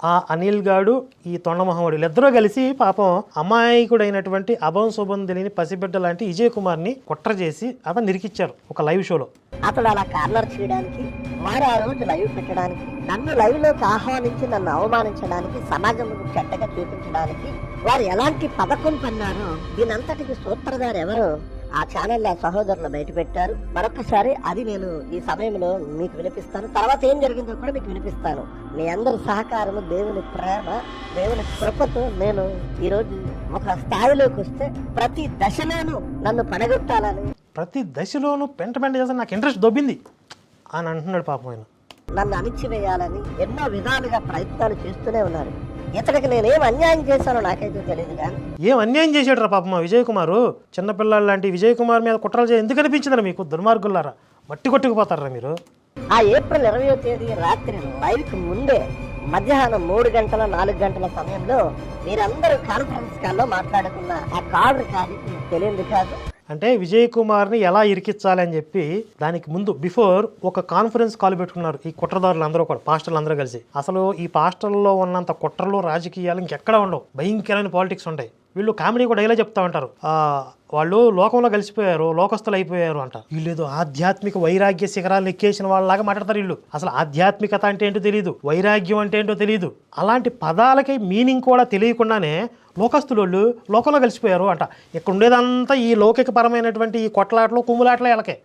ఆ అనిల్ గాడు ఈ తొండమహమ్మడు వీళ్ళిద్దరూ కలిసి పాపం అమాయకుడైనటువంటి అభం శుభం తెలియని పసిబిడ్డ లాంటి విజయ్ కుమార్ని కుట్ర చేసి అతను నిరికిచ్చారు ఒక లైవ్ షోలో. అతడు అలా కార్నర్ చేయడానికి వారు ఆ రోజు లైవ్ పెట్టడానికి నన్ను లైవ్లోకి ఆహ్వానించి నన్ను అవమానించడానికి సమాజం ముందు చెడ్డగా చూపించడానికి వారు ఎలాంటి పథకం పన్నారో దీనంతటికి సూత్రధారు ఎవరు? ఆ ఛానల్ ఆ సహోదరులు బయట పెట్టారు మరొకసారి అది నేను ఈ సమయంలో మీకు వినిపిస్తాను. తర్వాత ఏం జరిగిందో కూడా మీకు వినిపిస్తాను. మీ అందరి సహకారము దేవుని ప్రేమ దేవుని కృపతో నేను ఈరోజు ఒక స్థాయిలోకి వస్తే ప్రతి దశలోనూ నన్ను పడగొట్టాలని. ప్రతి దశలోనూ పెంట పెంట చేస్తే నాకు ఇంట్రెస్ట్ దొబ్బింది. అని అంటున్నాడు పాపం ఆయన. నన్ను అణిచివేయాలని ఎన్నో విధాలుగా ప్రయత్నాలు చేస్తూనే ఉన్నారు. ఇతడికి నేనేం అన్యాయం చేశానో నాకైతే తెలియదు కానీ ఏం అన్యాయం చేశాడు రా పాపం ఆ విజయ్ కుమారు చిన్నపిల్లలు లాంటి విజయ్ కుమార్ మీద కుట్రలు చేయ ఎందుకు అనిపించిందిరా మీకు? దుర్మార్గులారా మట్టి కొట్టుకుపోతారా మీరు? ఆ ఏప్రిల్ ఇరవయో తేదీ రాత్రి లైవ్కి ముందే మధ్యాహ్నం మూడు గంటల నాలుగు గంటల సమయంలో మీరందరూ కాన్ఫరెన్స్ కాల్లో మాట్లాడుకున్న ఆ కాల్ రికార్డింగ్ మీకు తెలియదు కాదు. అంటే విజయ్ కుమార్ని ఎలా ఇరికించాలి అని చెప్పి దానికి ముందు బిఫోర్ ఒక కాన్ఫరెన్స్ కాల్ పెట్టుకున్నారు ఈ కుట్రదారులు అందరూ కూడా పాస్టర్లు అందరూ కలిసి. అసలు ఈ పాస్టర్లో ఉన్నంత కుట్రలు రాజకీయాలు ఇంకెక్కడ ఉండవు. భయంకరమైన పాలిటిక్స్ ఉంటాయి. వీళ్ళు కామెడీ కూడా ఇలా చెప్తా ఉంటారు. వాళ్ళు లోకంలో కలిసిపోయారు లోకస్తులు అయిపోయారు అంట. వీళ్ళేదో ఆధ్యాత్మిక వైరాగ్య శిఖరాలు ఎక్కేసిన వాళ్ళలాగా మాట్లాడతారు వీళ్ళు. అసలు ఆధ్యాత్మికత అంటే ఏంటో తెలియదు వైరాగ్యం అంటే ఏంటో తెలియదు అలాంటి పదాలకి మీనింగ్ కూడా తెలియకుండానే లోకస్తులు వాళ్ళు లోకంలో కలిసిపోయారు అంట. ఇక్కడ ఉండేదంతా ఈ లౌకిక పరమైనటువంటి ఈ కొట్లాటలు కుమ్ములాటలు వీళ్ళకే.